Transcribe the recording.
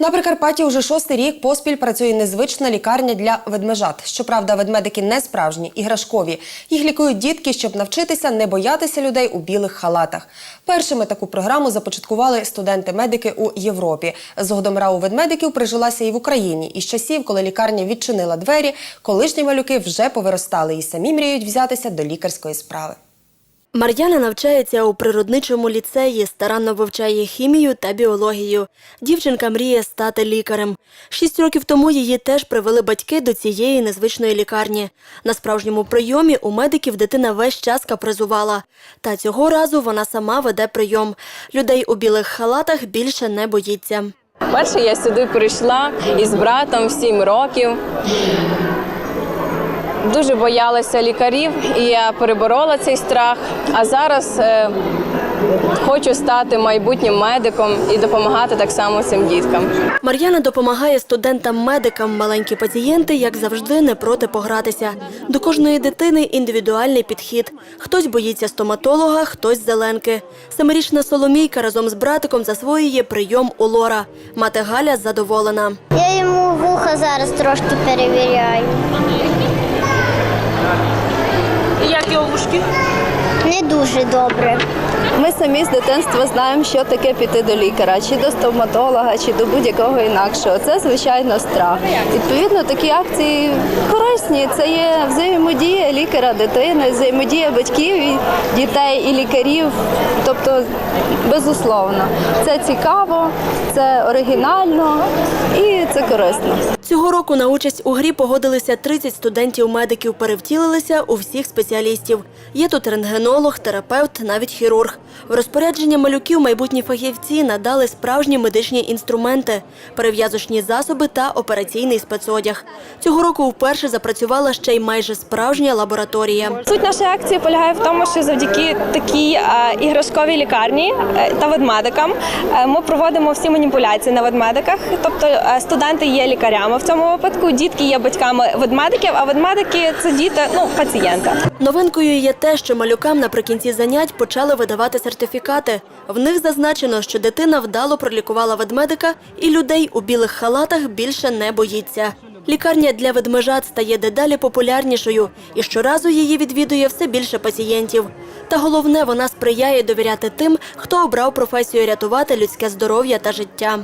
На Прикарпатті уже шостий рік поспіль працює незвична лікарня для ведмежат. Щоправда, ведмедики не справжні, іграшкові. Їх лікують дітки, щоб навчитися не боятися людей у білих халатах. Першими таку програму започаткували студенти-медики у Європі. Згодом рау ведмедиків прижилася і в Україні. І з часів, коли лікарня відчинила двері, колишні малюки вже повиростали і самі мріють взятися до лікарської справи. Мар'яна навчається у природничому ліцеї, старанно вивчає хімію та біологію. Дівчинка мріє стати лікарем. Шість років тому її теж привели батьки до цієї незвичної лікарні. На справжньому прийомі у медиків дитина весь час капризувала. Та цього разу вона сама веде прийом. Людей у білих халатах більше не боїться. Перше я сюди прийшла із братом 7 років. Дуже боялася лікарів, і я переборола цей страх. А зараз е, хочу стати майбутнім медиком і допомагати так само цим діткам. Мар'яна допомагає студентам-медикам. Маленькі пацієнти, як завжди, не проти погратися. До кожної дитини індивідуальний підхід. Хтось боїться стоматолога, хтось зеленки. Семирічна Соломійка разом з братиком засвоює прийом у лора. Мати Галя задоволена. Я йому вуха зараз трошки перевіряю. І як його вушки? Не дуже добре. Ми самі з дитинства знаємо, що таке піти до лікаря, чи до стоматолога, чи до будь-якого інакшого. Це звичайно страх. Відповідно, такі акції корисні. Це є взаємодія лікаря, дитини, взаємодія батьків, і дітей і лікарів. Тобто, безусловно, це цікаво, це оригінально і це корисно. Цього року на участь у грі погодилися 30 студентів-медиків, перевтілилися у всіх спеціалістів. Є тут рентгенолог, терапевт, навіть хірург. В розпорядження малюків майбутні фахівці надали справжні медичні інструменти, перев'язочні засоби та операційний спецодяг. Цього року вперше запрацювала ще й майже справжня лабораторія. Суть нашої акції полягає в тому, що завдяки такій е, іграшковій лікарні е, та ведмедикам е, ми проводимо всі маніпуляції на ведмедиках. Тобто студенти є лікарями в цьому випадку, дітки є батьками ведмедиків, а ведмедики це діти, ну пацієнта. Новинкою є те, що малюкам наприкінці занять почали видавати сертифікати. В них зазначено, що дитина вдало пролікувала ведмедика і людей у білих халатах більше не боїться. Лікарня для ведмежат стає дедалі популярнішою, і щоразу її відвідує все більше пацієнтів. Та головне, вона сприяє довіряти тим, хто обрав професію рятувати людське здоров'я та життя.